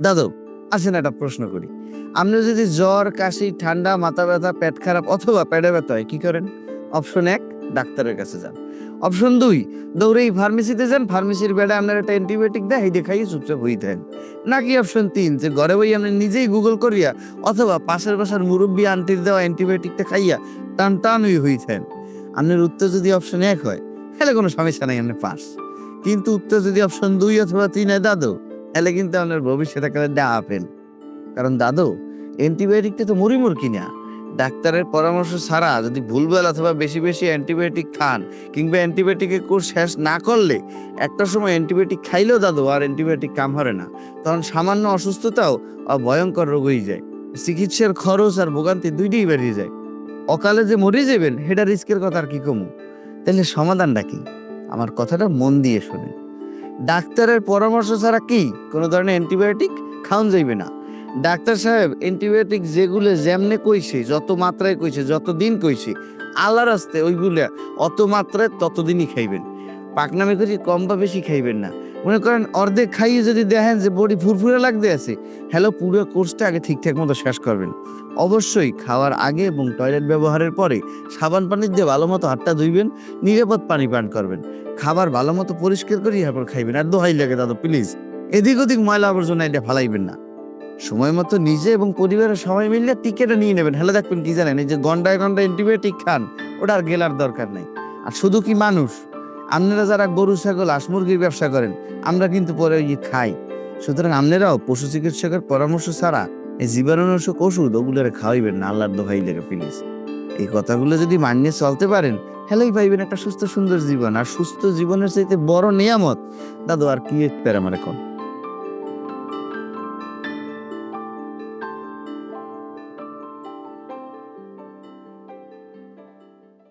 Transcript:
দাদু, আসেন একটা প্রশ্ন করি। আপনি যদি জ্বর, কাশি, ঠান্ডা, মাথা ব্যথা, পেট খারাপ অথবা পেটে ব্যথা হয়, কি করেন? অপশন এক, ডাক্তারের কাছে যান। অপশন দুই, দৌড়েই ফার্মেসিতে যান। ফার্মেসির বেডে আপনার একটা অ্যান্টিবায়োটিক দেয় দেখাই চুপচাপ হয়ে থাকেন। নাকি অপশন তিন, যে ঘরে বই আপনি নিজেই গুগল করিয়া অথবা পাশের বাসার মুরব্বী আন্টির দেওয়া অ্যান্টিবায়োটিকটা খাইয়া টান টান হয়ে হয়ে থাকেন। আপনার উত্তর যদি অপশন এক হয়, তাহলে কোনো সমস্যা নাই, আপনি পাস। কিন্তু উত্তর যদি অপশন দুই অথবা তিন হয়, দাদু তাহলে কিন্তু আপনার ভবিষ্যতে কালে দেওয়া আপেল কারণ দাদু, অ্যান্টিবায়োটিকটা তো মুড়িমুর কিনা ডাক্তারের পরামর্শ ছাড়া যদি ভুলভাল অথবা বেশি বেশি অ্যান্টিবায়োটিক খান কিংবা অ্যান্টিবায়োটিকের কোর্স শেষ না করলে একটা সময় অ্যান্টিবায়োটিক খাইলেও দাদু আর অ্যান্টিবায়োটিক কাম হরে না। তখন সামান্য অসুস্থতাও ভয়ঙ্কর রোগ হয়ে যায়। চিকিৎসার খরচ আর ভোগান্তি দুইটাই বেরিয়ে যায়। অকালে যে মরে যাবেন, সেটা রিস্কের কথা আর কি কমু? তাহলে সমাধানটা কি? আমার কথাটা মন দিয়ে শুনে ডাক্তারের পরামর্শ ছাড়া কি? কোনো ধরনের অ্যান্টিবায়োটিক? খাওয়ান যাইবে না। ডাক্তার সাহেব, অ্যান্টিবায়োটিক যেগুলো যেমনে কইছে, যত মাত্রায় কইছে যত দিন কইছে, আল্লাহর আস্তে ওইগুলো অত মাত্রায় ততদিনই খাইবেন। পাকনামে করি কম বা বেশি খাইবেন না। মনে করেন অর্ধেক খাইয়ে যদি দেখেন যে বডি ফুরফুরে লাগতে আছে, হ্যালো, পুরো কোর্সটা আগে ঠিকঠাক মতো শেষ করবেন। অবশ্যই খাওয়ার আগে এবং টয়লেট ব্যবহারের পরে সাবান পানি দিয়ে ভালো মতো হাতটা ধুইবেন, নিরাপদ পানি পান করবেন। খাবার ভালো মতো পরিষ্কার করে তারপর খাইবেন। আর দোহাই লাগে দাদা প্লিজ এদিক ওদিক ময়লা আবর্জনা এটা ফালাইবেন না। সময় মতো নিজে এবং পরিবারের সবাই মিললে টিকেটটা নিয়ে নেবেন। হেলে দেখবেন কি জানেন, এই যে গন্ডায় গন্ডায় অ্যান্টিবায়োটিক খান ওটা আর গেলার দরকার নেই। আর শুধু কি মানুষ? আপনারা যারা গরু, ছাগল, হাঁস, মুরগির ব্যবসা করেন, আমরা কিন্তু পরে ওই খাই। সুতরাং আপনারাও পশু চিকিৎসকের পরামর্শ ছাড়া এই জীবাণুনাশক ওষুধ ওগুলোরে খাওয়াইবেন না, আল্লাহর দোহাই লেগে প্লিজ এই কথাগুলো যদি মানিয়ে চলতে পারেন, হেলেই পাইবেন একটা সুস্থ, সুন্দর জীবন। আর সুস্থ জীবনের চাইতে বড় নিয়ামত, দাদু, আর কি প্যারা আমার এখন